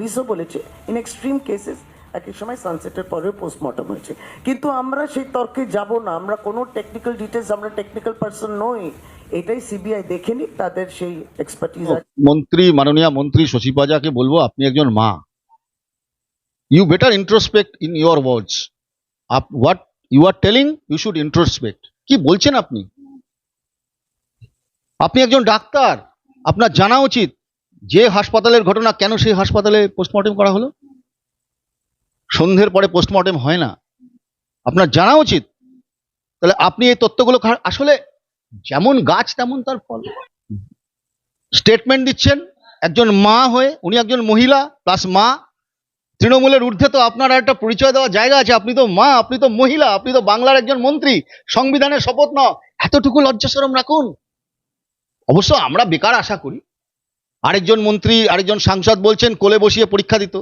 পুলিশও বলেছে। In extreme cases এক এক সময় সানসেটের পরে পোস্টমর্টম হয়েছে। কিন্তু আমরা সেই তর্কে যাব না। আমরা কোনো টেকনিক্যাল ডিটেলস আমরা টেকনিক্যাল পার্সন নই। এটাই সিবিআই দেখে নিক তাদের সেই এক্সপার্টিজ মন্ত্রী মাননীয় মন্ত্রী শশী পাজাকে বলব আপনি একজন মা। You better introspect in your words up what you are telling you should introspect কি বলছেন আপনি? আপনি একজন ডাক্তার। আপনার জানা উচিত। যে হাসপাতালের ঘটনা, কেন সেই হাসপাতালে পোস্টমর্টেম করা হলো? সন্ধ্যের পরে পোস্টমর্টেম হয় না। আপনার জানা উচিত। তাহলে আপনি এই খা- আসলে যেমন গাছ, তেমন তার ফল। স্টেটমেন্ট দিচ্ছেন, একজন মা হয়ে, উনি একজন মহিলা প্লাস মা। তৃণমূলের ঊর্ধ্বে তো আপনার একটা পরিচয় দেওয়ার জায়গা আছে। আপনি তো মা, আপনি তো মহিলা, আপনি তো বাংলার একজন মন্ত্রী। সংবিধানের শপথ নাও। এতটুকু লজ্জাসরম রাখুন। অবশ্য আমরা বেকার আশা করি আরেকজন মন্ত্রী আরেকজন সাংসদ বলছেন কোলে বসিয়ে পরীক্ষা দিত।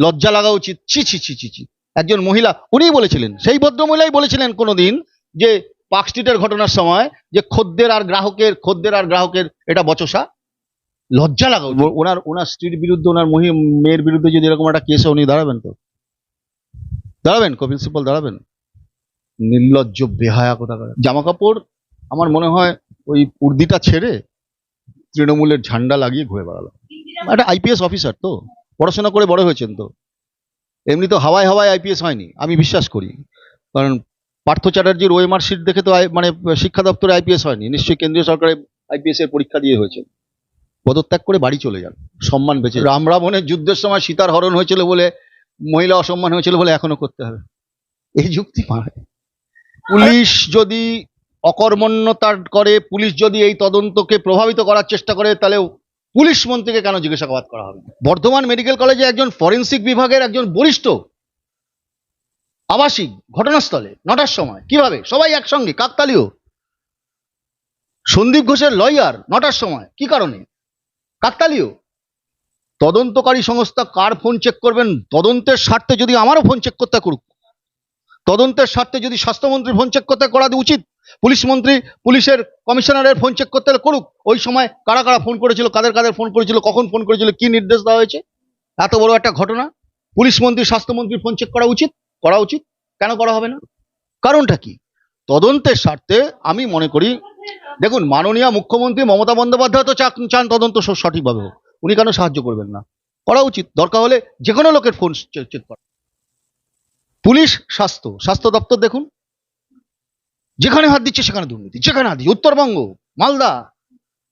লজ্জা লাগা উচিত। ছি ছি ছি ছি ছি। একজন মহিলা উনিই বলেছিলেন সেই ভদ্রমহিলাই বলেছিলেন কোনোদিন যে পার্ক স্ট্রিটের ঘটনার সময় যে খদ্দের আর গ্রাহকের খদ্দের আর গ্রাহকের এটা বচসা। লজ্জা লাগা উচিত। ওনার ওনার স্ত্রীর বিরুদ্ধে ওনার মহি মেয়ের বিরুদ্ধে যদি এরকম একটা কেসে উনি দাঁড়াবেন তো? দাঁড়াবেন কপিল সিব্বল দাঁড়াবেন? নির্লজ্জ বেহায়া কোথা জামা কাপড় আমার মনে হয় ওই উর্দিটা ছেড়ে তৃণমূলের ঝান্ডা লাগিয়ে ঘুরে বেড়ালো। একটা আইপিএস অফিসার তো, পড়াশোনা করে বড় হয়েছেন তো। এমনি তো হাওয়ায় হাওয়ায় আইপিএস হয়নি, আমি বিশ্বাস করি। কারণ পার্থ চ্যাটার্জির ওএমআর শিট দেখে তো মানে শিক্ষা দপ্তরে আইপিএস হয়নি, নিশ্চয়ই কেন্দ্রীয় সরকারের আইপিএস এর পরীক্ষা দিয়ে হয়েছে পদত্যাগ করে বাড়ি চলে যান, সম্মান বেঁচে রাম রাবণের যুদ্ধের সময় সীতার হরণ হয়েছিল বলে, মহিলা অসম্মান হয়েছিল বলে এখনও করতে হবে। এই যুক্তি পুলিশ যদি অকর্মণ্যতা করে পুলিশ যদি এই তদন্তকে প্রভাবিত করার চেষ্টা করে, তাহলে পুলিশ মন্ত্রীকে কেন জিজ্ঞাসাবাদ করা হবে? বর্ধমান মেডিকেল কলেজে একজন ফরেন্সিক বিভাগের একজন বরিষ্ঠ আবাসিক ঘটনাস্থলে নটার সময়। কীভাবে? সবাই একসঙ্গে, কাকতালীয়। সন্দীপ ঘোষের লয়ার নটার সময়। কি কারণে? কাকতালীয়। তদন্তকারী সংস্থা কার ফোন চেক করবেন? তদন্তের স্বার্থে যদি আমারও ফোন চেক করতে করুক। তদন্তের স্বার্থে যদি স্বাস্থ্যমন্ত্রী ফোন চেক করতে করা উচিত পুলিশ মন্ত্রী, পুলিশের কমিশনারের ফোন চেক করতে করুক। ওই সময় কারা কারা ফোন করেছিল, কাদের কাদের ফোন করেছিল, কখন ফোন করেছিল, কি নির্দেশ দেওয়া হয়েছে? এত বড় একটা ঘটনা। পুলিশ মন্ত্রী, স্বাস্থ্যমন্ত্রীর ফোন চেক করা উচিত করা উচিত। কেন করা হবে না? কারণটা কি? তদন্তের স্বার্থে আমি মনে করি, দেখুন, মাননীয় মুখ্যমন্ত্রী মমতা বন্দ্যোপাধ্যায় তো চান- চান তদন্ত সঠিকভাবে হোক। উনি কেন সাহায্য করবেন না? করা উচিত। দরকার হলে যে কোনো লোকের ফোন চেক করা। পুলিশ স্বাস্থ্য স্বাস্থ্য দপ্তর দেখুন। যেখানে হাত দিচ্ছে সেখানে দুর্নীতি যেখানে হাত দিচ্ছে উত্তরবঙ্গ মালদা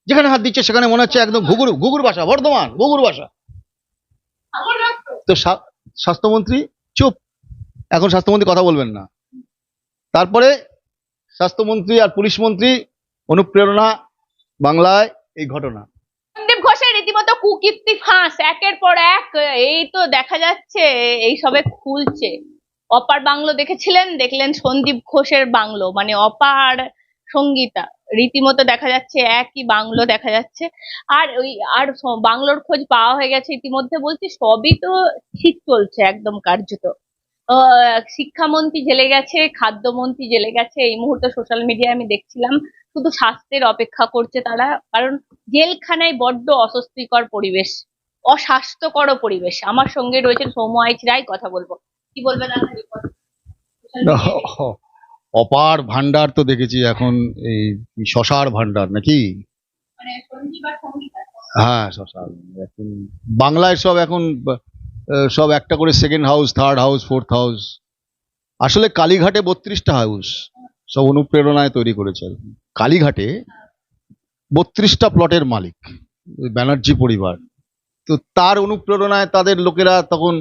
যেখানে হাত দিচ্ছে সেখানে মনে হচ্ছে একদম ঘুঘুর ঘুঘুর বাসা বর্ধমান ঘুঘুর বাসা তো স্বা- স্বাস্থ্যমন্ত্রী চুপ। এখন স্বাস্থ্যমন্ত্রী কথা বলবেন না। তারপরে স্বাস্থ্যমন্ত্রী আর পুলিশ মন্ত্রী অনুপ্রেরণা বাংলায় এই ঘটনা। সন্দীপ ঘোষের রীতিমতো কুকীর্তি ফাঁস একের পর এক এই তো দেখা যাচ্ছে এই সবে খুলছে। অপার বাংলো দেখেছিলেন? দেখলেন সন্দীপ ঘোষের বাংলো মানে অপার সঙ্গীতা। রীতিমতো দেখা যাচ্ছে একই বাংলো দেখা যাচ্ছে। আর ওই, আর বাংলোর খোঁজ পাওয়া হয়ে গেছে ইতিমধ্যে বলছি, সবই তো ঠিক চলছে একদম কার্যত। শিক্ষামন্ত্রী জেলে গেছে, খাদ্যমন্ত্রী জেলে গেছে, এই মুহূর্তে সোশ্যাল মিডিয়ায় আমি দেখছিলাম। শুধু স্বাস্থ্যের অপেক্ষা করছে তারা, কারণ জেলখানায় বড্ড অস্বস্তিকর পরিবেশ অস্বাস্থ্যকর পরিবেশ। আমার সঙ্গে রয়েছেন সৌম্য আইচ রায়, কথা বলব। কি বলবেন। অপার ভান্ডার তো দেখেছি এখন এই শশার ভান্ডার নাকি? মানে। হ্যাঁ শশার এখন বাংলায় সব এখন সব একটা করে second house third house fourth house আসলে কালীঘাটে বত্রিশটা হাউস সব অনুপ্রেরণায় তৈরি করেছে আর কালীঘাটে বত্রিশটা প্লটের মালিক ব্যানার্জি পরিবার। তো তার অনুপ্রেরণায় তাদের লোকেরা তখন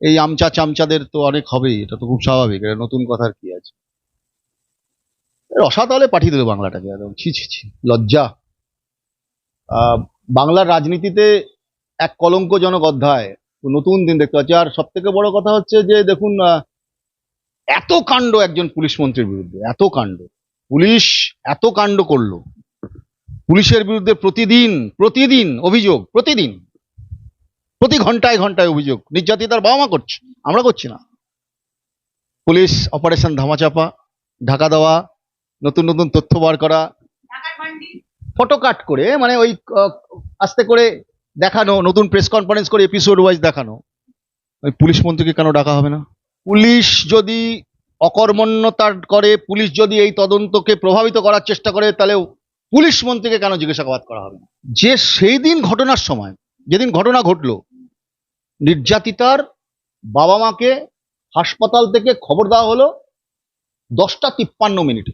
এই আমচা চামচাদের তো অনেক হবেই, এটা তো খুব স্বাভাবিক, এটা নতুন কথার কি আছে? রসাতলে পাঠিয়ে দেবে বাংলাটাকে, একদম, ছি ছি ছি, লজ্জা। বাংলার রাজনীতিতে এক কলঙ্কজনক অধ্যায়, নতুন দিন দেখতে পাচ্ছি, আর সব থেকে বড় কথা হচ্ছে যে, দেখুন এত কাণ্ড একজন পুলিশ মন্ত্রীর বিরুদ্ধে, এত কাণ্ড। পুলিশ এত কাণ্ড করল। পুলিশের বিরুদ্ধে প্রতিদিন প্রতিদিন অভিযোগ, প্রতিদিন। প্রতি ঘন্টায় ঘন্টায় অভিযোগ। নির্যাতিতার বাবা মা করছে। আমরা করছি না। পুলিশ অপারেশন ধামাচাপা ঢাকা দেওয়া নতুন নতুন তথ্য বার করা ফটো কাট করে মানে ওই আস্তে করে দেখানো নতুন প্রেস কনফারেন্স করে এপিসোড ওয়াইজ দেখানো। ওই পুলিশ মন্ত্রীকে কেন ডাকা হবে না? পুলিশ যদি অকর্মণ্যতা করে পুলিশ যদি এই তদন্তকে প্রভাবিত করার চেষ্টা করে তাহলে পুলিশ মন্ত্রীকে কেন জিজ্ঞাসাবাদ করা হবে না? যে সেই দিন ঘটনার সময় যেদিন ঘটনা ঘটলো, নির্যাতিতার বাবা মাকে হাসপাতাল থেকে খবর দেওয়া হলো দশটা তিপ্পান্ন মিনিটে।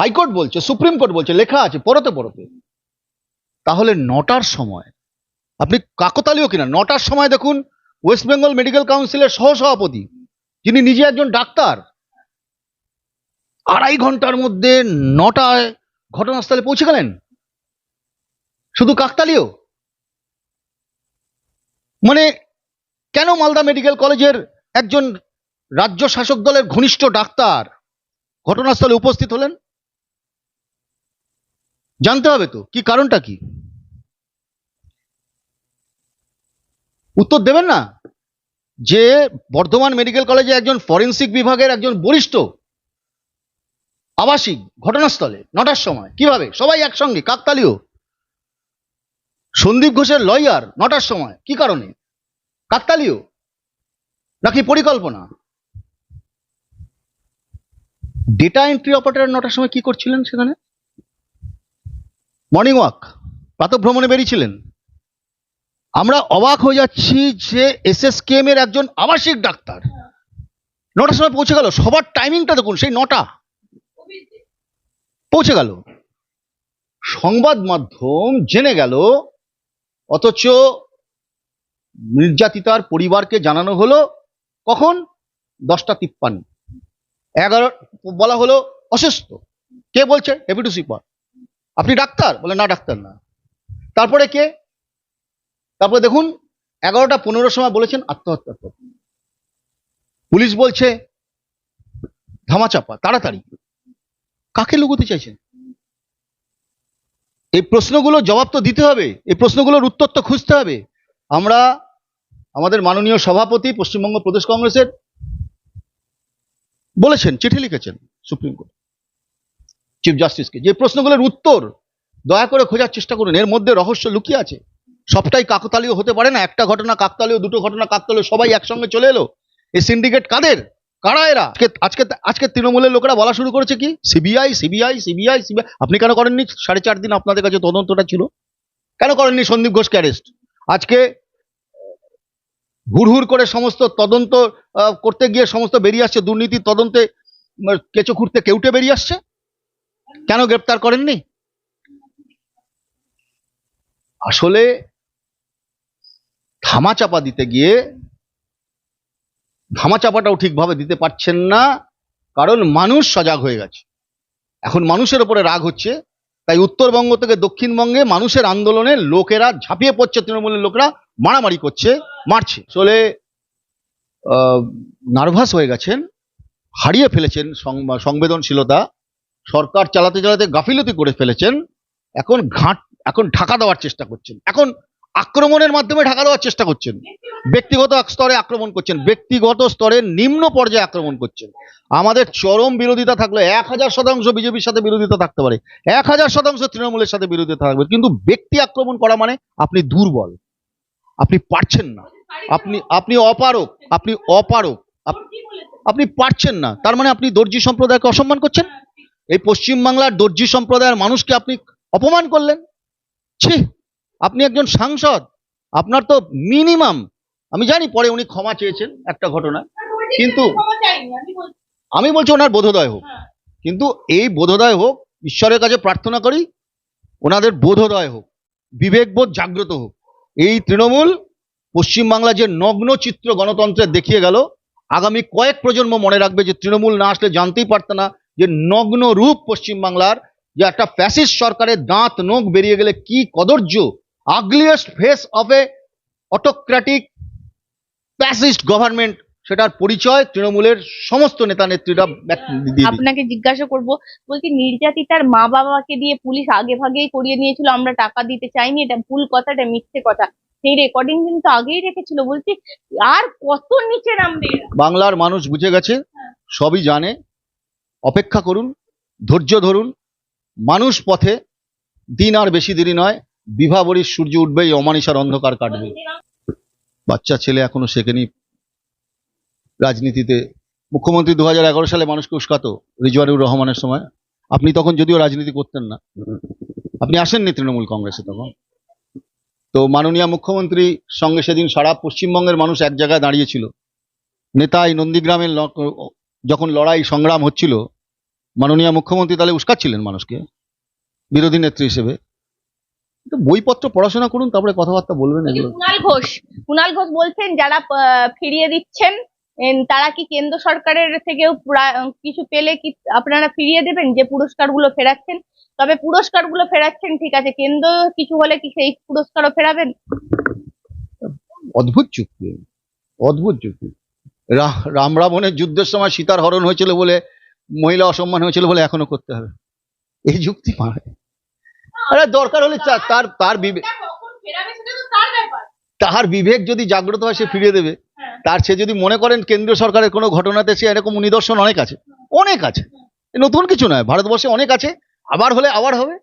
হাইকোর্ট বলছে, সুপ্রিম কোর্ট বলছে, লেখা আছে, পড়তে পড়তে। তাহলে নটার সময়, আপনি কাকতালীয় কিনা? নটার সময় দেখুন, ওয়েস্ট বেঙ্গল মেডিকেল কাউন্সিলের সহসভাপতি, যিনি নিজে একজন ডাক্তার, আড়াই ঘণ্টার মধ্যে নটায় ঘটনাস্থলে পৌঁছে গেলেন। শুধু কাকতালীয়? মানে কেন মালদা মেডিকেল কলেজের একজন রাজ্য শাসক দলের ঘনিষ্ঠ ডাক্তার ঘটনাস্থলে উপস্থিত হলেন? জানতে হবে তো, কি কারণটা কি? উত্তর দেবেন না? যে বর্ধমান মেডিকেল কলেজে একজন ফরেন্সিক বিভাগের একজন বরিষ্ঠ আবাসিক ঘটনাস্থলে নটার সময়, কীভাবে? সবাই একসঙ্গে, কাকতালীয়। সন্দীপ ঘোষের লয়ার নটার সময়। কি কারণে? কাকতালীয়? নাকি পরিকল্পনা? ডেটা এন্ট্রি অপারেটর নটার সময় কি করছিলেন সেখানে? মর্নিং ওয়াক প্রাতভ্রমণে বেরিয়েছিলেন। আমরা অবাক হয়ে যাচ্ছি যে এস এস কেম এর একজন আবাসিক ডাক্তার। নটার সময় পৌঁছে গেল। সবার টাইমিংটা দেখুন, সেই নটা। পৌঁছে গেল। সংবাদ মাধ্যম জেনে গেল অথচ নির্যাতিতার পরিবারকে জানানো হলো কখন? দশটা তিপ্পান্ন। এগারো, বলা হলো অসুস্থ। কে বলছে? Deputy super. আপনি ডাক্তার? বলে, না, ডাক্তার না। তারপরে কে? তারপরে দেখুন, এগারোটা পনেরো সময় বলেছেন আত্মহত্যা করতে। পুলিশ বলছে, ধামাচাপা, তাড়াতাড়ি। কাকে লুকোতে চাইছেন? এই প্রশ্নগুলো জবাব তো দিতে হবে। এই প্রশ্নগুলোর উত্তর তো খুঁজতে হবে। আমরা আমাদের মাননীয় সভাপতি, পশ্চিমবঙ্গ প্রদেশ কংগ্রেসের বলেছেন, চিঠি লিখেছেন সুপ্রিম কোর্ট। চিফ জাস্টিসকে যে প্রশ্নগুলোর উত্তর দয়া করে খোঁজার চেষ্টা করুন। এর মধ্যে রহস্য লুকিয়ে আছে। সবটাই কাকতালীয় হতে পারে না। একটা ঘটনা কাকতালীয়, দুটো ঘটনা কাকতালীয়, সবাই একসঙ্গে চলে এলো। এই সিন্ডিকেট কাদের? কারা এরা? আজকে আজকে আজকে তৃণমূলের লোকেরা বলা শুরু করেছে কি? সিবিআই সিবিআই সিবিআই সিবিআই আপনি কেন করেননি? সাড়ে চার দিন আপনাদের কাছে তদন্তটা ছিল। কেন করেননি সন্দীপ ঘোষকে অ্যারেস্ট আজকে হুড়হুড় করে সমস্ত তদন্ত করতে গিয়ে সমস্ত বেরিয়ে আসছে দুর্নীতি তদন্তে কেঁচো খুঁড়তে কেউটে বেরিয়ে আসছে? কেন গ্রেপ্তার করেননি? আসলে থামা চাপা দিতে গিয়ে ধামাচাপাটাও ঠিকভাবে দিতে পারছেন না, কারণ মানুষ সজাগ হয়ে গেছে। এখন মানুষের ওপরে রাগ হচ্ছে, তাই উত্তরবঙ্গ থেকে দক্ষিণবঙ্গে মানুষের আন্দোলনে লোকেরা ঝাঁপিয়ে পড়ছে, তৃণমূলের লোকরা মারামারি করছে, মারছে। আসলে নার্ভাস হয়ে গেছেন, হারিয়ে ফেলেছেন সংবেদনশীলতা। সরকার চালাতে চালাতে গাফিলতি করে ফেলেছেন, এখন ঘাট, এখন ঢাকা দেওয়ার চেষ্টা করছেন। এখন আক্রমণের মাধ্যমে ঢাকা দেওয়ার চেষ্টা করছেন। ব্যক্তিগত স্তরে আক্রমণ করছেন, ব্যক্তিগত স্তরে নিম্ন পর্যায়ে আক্রমণ করছেন। আমাদের চরম বিরোধিতা থাকলে এক হাজার শতাংশ বিজেপির সাথে বিরোধিতা থাকতে পারে। এক হাজার শতাংশ তৃণমূলের সাথে বিরোধিতা থাকবে। কিন্তু ব্যক্তি আক্রমণ করা মানে আপনি দুর্বল, আপনি পারছেন না। আপনি আপনি অপারক আপনি অপারক আপনি পারছেন না। তার মানে আপনি দর্জি সম্প্রদায়কে অসম্মান করছেন? এই পশ্চিমবাংলার দর্জি সম্প্রদায়ের মানুষকে আপনি অপমান করলেন? ছি আপনি একজন সাংসদ, আপনার তো মিনিমাম আমি জানি পরে উনি ক্ষমা চেয়েছেন একটা ঘটনা, কিন্তু আমি বলছি ওনার বোধোদয় হোক। কিন্তু এই বোধোদয় হোক, ঈশ্বরের কাছে প্রার্থনা করি, ওনাদের বোধোদয় হোক, বিবেকবোধ জাগ্রত হোক। এই তৃণমূল পশ্চিমবাংলা যে নগ্ন চিত্র গণতন্ত্রের দেখিয়ে গেল, আগামী কয়েক প্রজন্ম মনে রাখবে যে তৃণমূল না আসলে জানতেই পারত না যে নগ্ন রূপ পশ্চিমবাংলার যে একটা ফ্যাসিস্ট সরকারের দাঁত, নখ বেরিয়ে গেলে কি কদর্য ugliest face of a autocratic fascist government সেটার পরিচয় তৃণমূলের সমস্ত নেতা নেত্রীরা। আপনাকে জিজ্ঞাসা করব বলছি নির্যাতিতার মা বাবাকে দিয়ে পুলিশ আগে ভাগেই করিয়ে নিয়েছিল আমরা টাকা দিতে চাইনি এটা ভুল কথা এটা মিথ্যে কথা। সেই রেকর্ডিং কিন্তু আগেই রেখেছিল বলছি আর কত নিচে নামবে বাংলার মানুষ বুঝে গেছে সবই জানে। অপেক্ষা করুন ধৈর্য ধরুন মানুষ পথে দিন আর বেশি দেরি নয়। বিভাবরীর সূর্য উঠবেই, অমানিসার অন্ধকার কাটবে। বাচ্চা, ছেলে এখনও শেখেনি। রাজনীতিতে, মুখ্যমন্ত্রী দু হাজার এগারো সালে মানুষকে উস্কাত রিজওয়ানুর রহমানের সময়। আপনি তখন যদিও রাজনীতি করতেন না। আপনি আসেননি তৃণমূল কংগ্রেসে তখন। তো মাননীয় মুখ্যমন্ত্রী সঙ্গে সেদিন সারা পশ্চিমবঙ্গের মানুষ এক জায়গায় দাঁড়িয়েছিল নেতাই নন্দীগ্রামের যখন লড়াই সংগ্রাম হচ্ছিল, মাননীয় মুখ্যমন্ত্রী তাহলে উস্কাচ্ছিলেন মানুষকে, বিরোধী নেত্রী হিসেবে। বইপত্র পড়াশোনা করুন তারপরে কথাবার্তা বলবেন এগুলো। কুণাল ঘোষ কুণাল ঘোষ বলছেন যারা ফিরিয়ে দিচ্ছেন তারা কি কেন্দ্র সরকারের থেকেও কিছু পেলে কি আপনারা ফিরিয়ে দেবেন যে পুরস্কারগুলো ফেরাচ্ছেন? তবে পুরস্কারগুলো ফেরাচ্ছেন ঠিক আছে কেন্দ্র কিছু হলে কি সেই পুরস্কারও ফেরাবেন? অদ্ভুত চুক্তি অদ্ভুত চুক্তি রাম রাবণের যুদ্ধের সময় সীতার হরণ হয়েছিল বলে মহিলা অসম্মান হয়েছিল বলে এখনও করতে হবে। এই যুক্তি পারে আরে দরকার হলে তার তার বিবেক তাহার বিবেক যদি জাগ্রত হয় সে ফিরিয়ে দেবে। তার সে যদি মনে করেন কেন্দ্রীয় সরকারের কোনো ঘটনাতে সে এরকম নিদর্শন অনেক আছে। অনেক আছে। নতুন কিছু নয় ভারতবর্ষে অনেক আছে। আবার হলে আবার হবে।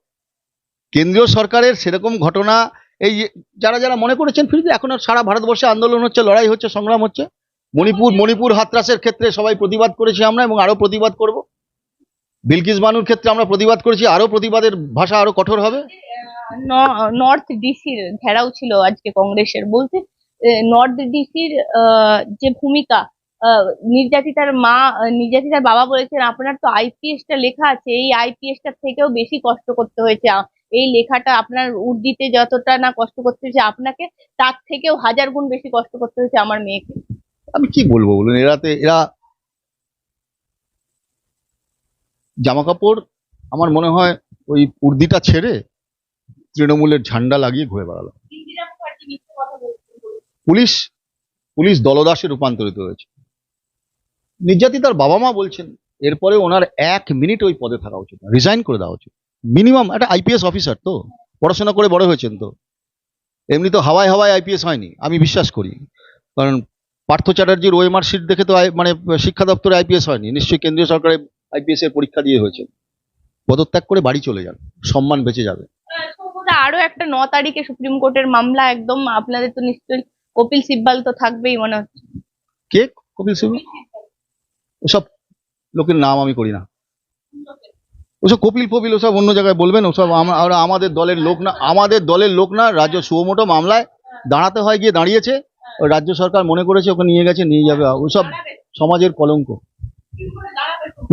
কেন্দ্রীয় সরকারের সেরকম ঘটনা এই যে যারা যারা মনে করেছেন ফিরে এখন সারা ভারতবর্ষে আন্দোলন হচ্ছে লড়াই হচ্ছে সংগ্রাম হচ্ছে। মণিপুর মণিপুর হাতরাসের ক্ষেত্রে সবাই প্রতিবাদ করেছি আমরা এবং আরও প্রতিবাদ করব। বিলকিস বানুর ক্ষেত্রে আমরা প্রতিবাদ করেছি আরও প্রতিবাদের ভাষা আরও কঠোর হবে? নর্থ ডিসির ঘেরাও ছিল আজকে কংগ্রেসের বলতে নর্থ ডিসির যে ভূমিকা নির্যাতিতার মা নির্যাতিতার বাবা বলেছেন আপনার তো আইপিএস টা লেখা আছে এই আইপিএস টার থেকেও বেশি কষ্ট করতে হয়েছে। এই লেখাটা আপনার উর্দিতে যতটা না কষ্ট করতে হয়েছে আপনাকে তার থেকেও হাজার গুণ বেশি কষ্ট করতে হয়েছে আমার মেয়েকে। আমি কি বলব বলুন এরাতে এরা জামা কাপড় আমার মনে হয় ওই উর্দিটা ছেড়ে তৃণমূলের ঝান্ডা লাগিয়ে ঘুরে বেড়ালো। পুলিশ পুলিশ দলদাসে রূপান্তরিত হয়েছে। নির্যাতিতার বাবা মা বলছেন, এরপরে ওনার এক মিনিট ওই পদে থাকা উচিত রিজাইন করে দেওয়া উচিত। মিনিমাম একটা আইপিএস অফিসার তো, পড়াশোনা করে বড় হয়েছেন তো। এমনি তো হাওয়ায় হাওয়ায় আইপিএস হয়নি, আমি বিশ্বাস করি। কারণ পার্থ চ্যাটার্জির ওএমআর দেখে তো মানে শিক্ষা দপ্তরে আইপিএস হয়নি, নিশ্চয়ই কেন্দ্রীয় সরকারে আইপিএস এর পরীক্ষা দিয়ে হয়েছে। পদত্যাগ করে বাড়ি চলে যান। সম্মান বেঁচে যাবে। আরও একটা ন তারিখে সুপ্রিম কোর্টের মামলা একদম আপনাদের তো নিশ্চয়ই কপিল সিব্বাল তো থাকবেই মনে হচ্ছে। কে? কপিল সিং ওসব লোকের নাম আমি করি না। ওসব কপিল ফপিল ওসব অন্য জায়গায় বলবেন ওসব আমরা আমাদের দলের লোক না আমাদের দলের লোক না রাজ্য সুমোটো মামলায় দাঁড়াতে হয় গিয়ে দাঁড়িয়েছে। রাজ্য সরকার মনে করেছে ওকে নিয়ে গেছে নিয়ে যাবে। ওসব সমাজের কলঙ্ক।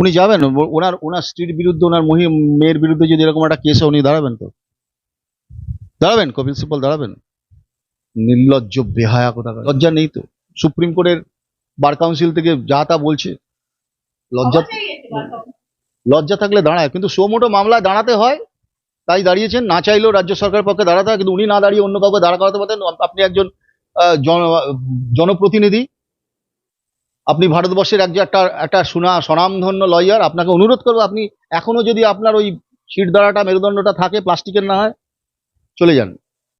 উনি যাবেন? ওনার ওনার স্ত্রীর বিরুদ্ধে ওনার মহি মেয়ের বিরুদ্ধে যদি এরকম একটা কেস উনি দাঁড়াবেন তো? দাঁড়াবেন কপিল সিব্বল দাঁড়াবেন? নির্লজ্জ বেহায়া কোথা লজ্জা নেই তো? সুপ্রিম কোর্টের বার কাউন্সিল থেকে যা তা বলছে। লজ্জা লজ্জা থাকলে দাঁড়ায় কিন্তু সোমোটো মামলায় দাঁড়াতে হয় তাই দাঁড়িয়েছেন। না চাইলেও রাজ্য সরকারের পক্ষে দাঁড়াতে হয় কিন্তু উনি না দাঁড়িয়ে অন্য কাউকে দাঁড়া করাতে পারতেন। আপনি একজন জনপ্রতিনিধি আপনি ভারতবর্ষের একজন একটা একটা সুনা, স্বনামধন্য লয়ার আপনাকে অনুরোধ করব, আপনি এখনও যদি আপনার ওই সিট দাঁড়াটা মেরুদণ্ডটা থাকে, প্লাস্টিকের না হয়, চলে যান।